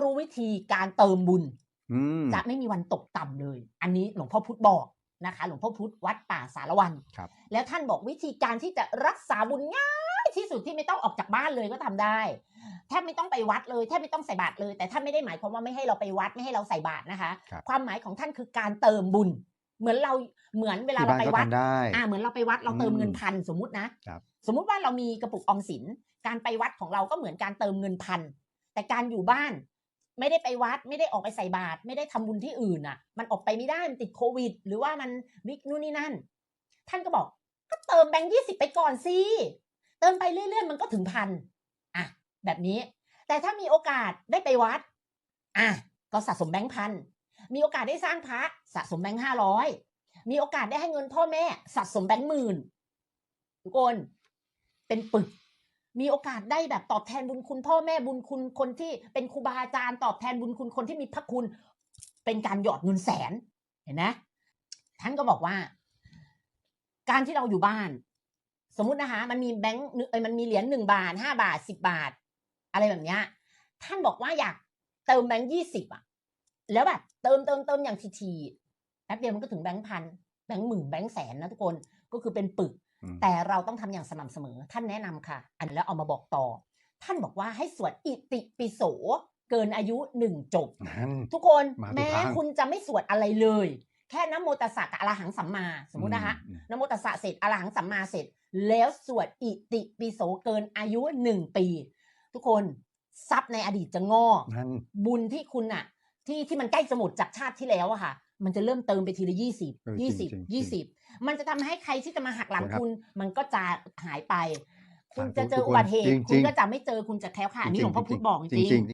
รู้วิธีการเติมบุญอืมจะไม่มีวันตกต่ำเลย อันนี้หลวงพ่อพุธบอกนะคะ หลวงพ่อพุธวัดป่าสารวันครับแล้วท่านบอกวิธีการที่จะรักษาบุญง่ายที่สุดที่ไม่ต้องออกจากบ้านเลยก็ทำได้แทบไม่ต้องไปวัดเลยแทบไม่ต้องใส่บาตรเลย แต่ท่านไม่ได้หมายความว่าไม่ให้เราไปวัดไม่ให้เราใส่บาตรนะคะครับความหมายของท่านคือการเติมบุญ เหมือนเราเหมือนเวลาที่เราบ้านไปก็วัดทำได้อ่าเหมือนเราไปวัดเราเติมอืมเงินพันสมมุตินะครับสมมุติว่าเรามีกระปุกออมสิน การไปวัดของเราก็เหมือนการเติมเงินพันแต่การอยู่บ้าน ไม่ได้ไปวัด ไม่ได้ออกไปใส่บาตรไม่ได้ทำบุญที่อื่นอะ มันออกไปไม่ได้มันติดโควิด หรือว่ามันวิกนู่นนี่นั่น ท่านก็บอก ก็เติมแบงค์ยี่สิบไปก่อนสิเติมไปเรื่อยๆมันก็ถึงพันอะแบบนี้ แต่ถ้ามีโอกาสได้ไปวัดอะก็สะสมแบงค์พันมีโอกาสได้สร้างพระสะสมแบงค์ห้าร้อยมีโอกาสได้ให้เงินพ่อแม่สะสมแบงค์หมื่นทุกคนเป็นปึก มีโอกาสได้แบบตอบแทนบุญคุณพ่อแม่บุญคุณคนที่เป็นครูบาอาจารย์ตอบแทนบุญคุณคนที่มีพระคุณ เป็นการหยอดเงินแสน เห็นไหมท่านก็บอกว่า การที่เราอยู่บ้าน สมมุตินะคะ มันมีแบงค์เอ้ยมันมีเหรียญหนึ่งบาทห้าบาทสิบบาท อะไรแบบเนี้ย ท่านบอกว่าอยากเติมแบงค์ยี่สิบอะแล้วแบบเติมเติมเติมอย่างทีๆแป๊บเดียวมันก็ถึงแบงค์พัน แบงค์หมื่นแบงค์แสนนะทุกคนก็คือเป็นปึกอืมแต่เราต้องทำอย่างสม่ำเสมอ ท่านแนะนำค่ะ อันแล้วเอามาบอกต่อ ท่านบอกว่าให้สวดอิติปิโสเกินอายุหนึ่งจบนั่นทุกคนมาถูกแม้ทางคุณจะไม่สวดอะไรเลย แค่นะโมตัสสะกับอรหังสัมมาสมมุตินะคะอืมนะโมตัสสะเสร็จอรหังสัมมาเสร็จ แล้วสวดอิติปิโสเกินอายุหนึ่งปี ทุกคนทรัพย์ในอดีตจะงอกนั่นบุญที่คุณอะ ที่ที่มันใกล้จะหมดจากชาติที่แล้วอะค่ะ มันจะเริ่มเติมไปทีละยี่สิบเออจริยี่งสิบจริงยี่สิบมันจะทำให้ใครที่จะมาหักหลังครับคุณ มันก็จะหายไป คุณสาธุจะเจอทุกคนอุบัติเหตุจริงๆคุณก็จะไม่เจอคุณจะแคล้วคลาดอันนี้หลวงพ่อพุธบอกจจริงริงๆๆ